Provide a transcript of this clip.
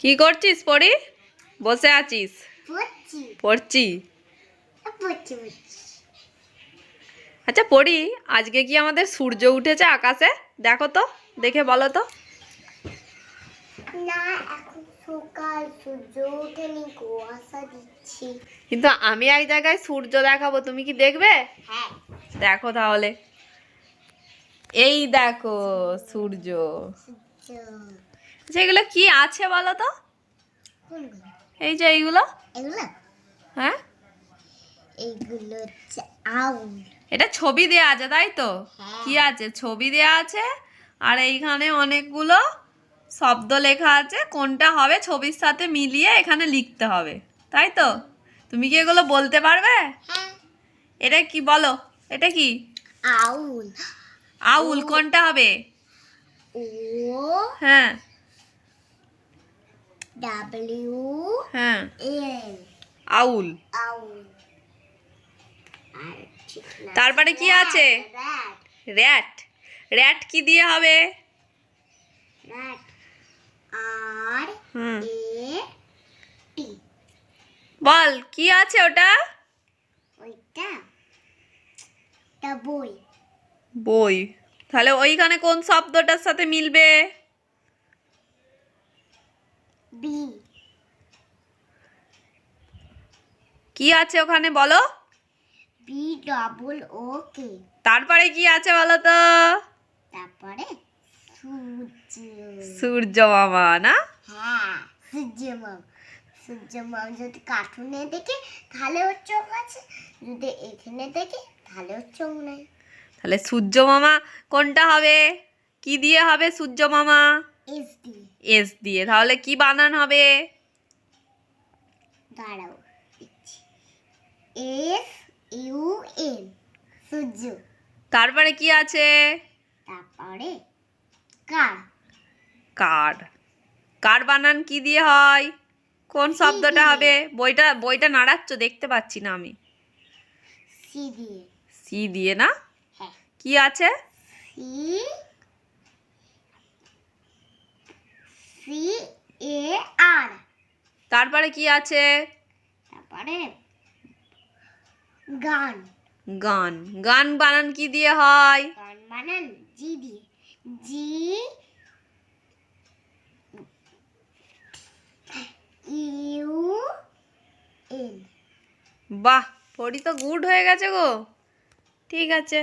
কি করছিস পড়ি? বসে আছিস? পড়ছি। আচ্ছা পড়ি। আজকে কি আমাদের সূর্য উঠেছে আকাশে? দেখো তো দেখে বলো তো। কিন্তু আমি এক জায়গায় সূর্য দেখাবো তুমি কি দেখবে? হ্যাঁ। দেখো তাহলে। এই দেখো সূর্য। আচ্ছা এগুলো কি আছে বলো তো? এই যে এইগুলো। হ্যাঁ? এইগুলো হচ্ছে আউল। এটা ছবি দেয়া আছে তাই তো? হ্যাঁ। কি আছে? ছবি দেয়া আছে। আর এইখানে অনেকগুলো শব্দ লেখা আছে। কোনটা হবে ছবির সাথে মিলিয়ে এখানে লিখতে হবে। তাই তো? তুমি কি এগুলো বলতে পারবে? হ্যাঁ। এটা কি বলো? এটা কি? আউল। আউল কোনটা হবে? ও হ্যাঁ। ডাব্লিউ হ্যাঁ। আউল। তারপরে কি আছে? র্যাট র্যাট কি দিয়ে হবে? আর হুম। এ টি বল কি আছে ওটা? ওইটা? বই। বই। তাহলে ওইখানে কোন শব্দটার সাথে মিলবে? বি কি আছে ওখানে বলো? বি ডবল ও কে তারপরে কি আছে বলো তো? তারপরে সূর্য। সূর্য মামা না? হ্যাঁ সূর্য মাম। সূর্য মাম যদি কার্টুনে দেখে তাহলে ওর চোখ আছে। যদি এখানে দেখে তাহলে ওর চোখ নেই। তাহলে সূর্য মামা কোনটা হবে? কি দিয়ে হবে সূর্য মামা? এস ডি এস দিয়ে তাহলে কি বানান হবে? দাঁড়াও এস ইউ এন সূর্য। তারপরে কি আছে? তারপরে কার? কার। কার বানান কি দিয়ে হয়? কোন শব্দটা হবে? বইটা বইটা নাড়াচ্ছ দেখতে পাচ্ছি না আমি। সি দিয়ে। সি দিয়ে না? হ্যাঁ। কি আছে? সি এ আর তারপরে কি আছে? তারপরে গান। গান। গান বানান কি দিয়ে হয়? গান বানান জি দিয়ে। G U N. বাহ পড়ি তো গুড হয়ে গেছে গো। ঠিক আছে।